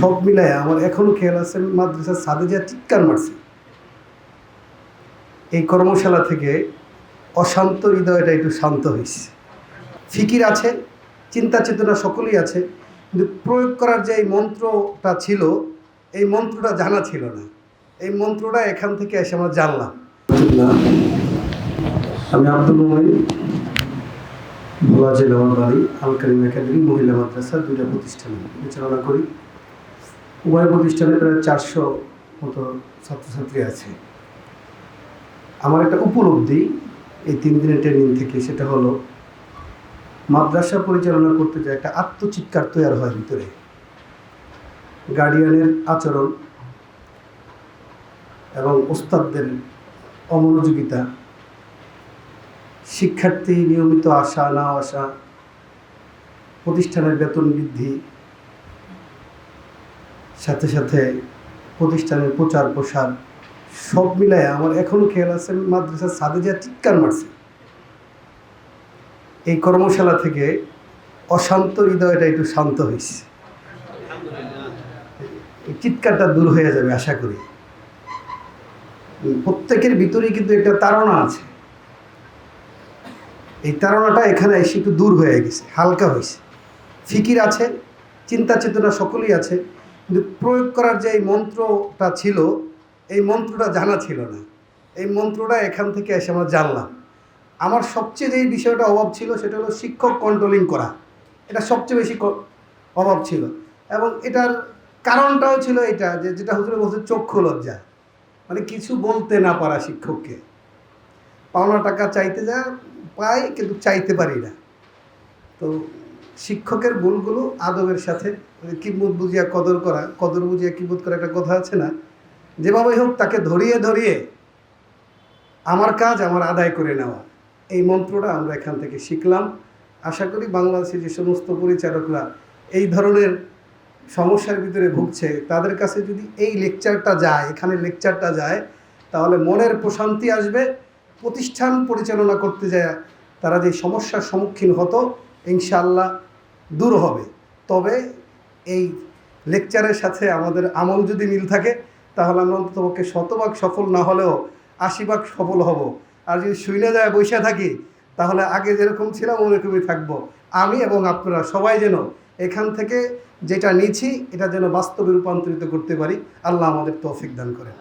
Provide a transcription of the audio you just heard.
সব মিলায় আমার এখনও খেয়াল আছে, মাদ্রাসার সাদে যা চিৎকার মারছে। এই কর্মশালা থেকে অশান্ত হৃদয়টা একটু শান্ত হয়েছে ফিকির আছে, চিন্তা চেতনা সকলেই আছে, কিন্তু প্রয়োগ করার যে এই মন্ত্রটা ছিল, এই মন্ত্রটা জানা ছিল না। এই মন্ত্রটা এখান থেকে এসে আমরা জানলাম। আমি আব্দুল মোমিন, ভোলা জেলা বাড়ি আল কারিম একাডেমি, মহিলা মাদ্রাসা, দুইটা প্রতিষ্ঠানে পরিচালনা করি। উভয় প্রতিষ্ঠানে প্রায় চারশো মতো ছাত্রছাত্রী আছে। আমার একটা উপলব্ধি এই তিন দিনের ট্রেনিং থেকে, সেটা হলো মাদ্রাসা পরিচালনা করতে যায় একটা আত্মচিৎকার তৈরি হয় ভিতরে গার্ডিয়ানের আচরণ এবং ওস্তাদদের অমনোযোগিতা, শিক্ষার্থী নিয়মিত আসা না আসা প্রতিষ্ঠানের বেতন বৃদ্ধি সাথে সাথে প্রতিষ্ঠানের প্রচার প্রসার সব মিলায় আমার এখনও খেয়াল আছে মাদ্রাসার সাদে যা চিৎকার মারছে। এই কর্মশালা থেকে অশান্ত হৃদয়টা একটু শান্ত হয়েছে। এই চিৎকারটা দূর হয়ে যাবে আশা করি। প্রত্যেকের ভিতরেই কিন্তু একটা তাড়না আছে। এই তাড়নাটা এখানে এসে একটু দূর হয়ে গেছে, হালকা হয়েছে। ফিকির আছে চিন্তা চেতনা সকলেই আছে। কিন্তু প্রয়োগ করার যে এই মন্ত্রটা ছিল, এই মন্ত্রটা জানা ছিল না। এই মন্ত্রটা এখান থেকে এসে আমরা জানলাম। আমার সবচেয়ে যেই বিষয়টা অভাব ছিল সেটা হলো শিক্ষক কন্ট্রোলিং করা। এটা সবচেয়ে বেশি অভাব ছিল। এবং এটার কারণটাও ছিল এটা যে, যেটা হুজুরে বলছে চক্ষু লজ্জা। মানে কিছু বলতে না পারা শিক্ষককে। পাওনা টাকা চাইতে যা পাই, কিন্তু চাইতে পারি না। তো শিক্ষকের ভুলগুলো আদবের সাথে ওই কিম্মত বুঝিয়া কদর করা, কদর বুঝিয়া কিম্মত করা একটা কথা আছে না? যেভাবেই হোক, তাকে ধরিয়ে ধরিয়ে আমার কাজ আমার আদায় করে নেওয়া। এই মন্ত্রটা আমরা এখান থেকে শিখলাম। আশা করি বাংলাদেশের যে সমস্ত পরিচালকরা এই ধরনের সমস্যার ভিতরে ভুগছে, তাদের কাছে যদি এই লেকচারটা যায়, এখানে লেকচারটা যায়, তাহলে মনের প্রশান্তি আসবে। প্রতিষ্ঠান পরিচালনা করতে যায়, তারা যে সমস্যার সম্মুখীন হতো ইনশাআল্লাহ দূর হবে। তবে এই লেকচারের সাথে আমাদের আমল যদি মিল থাকে, তাহলে আমরা অন্ততপক্ষে শতভাগ সফল না হলেও আশি ভাগ সফল হব। আর যদি শুইনে যায়, বসে থাকি, তাহলে আগে যেরকম ছিলাম, ওরকমই থাকব। আমি এবং আপনারা সবাই যেন এখান থেকে যেটা নিচ্ছি এটা যেন বাস্তবে রূপান্তরিত করতে পারি। আল্লাহ আমাদের তৌফিক দান করেন।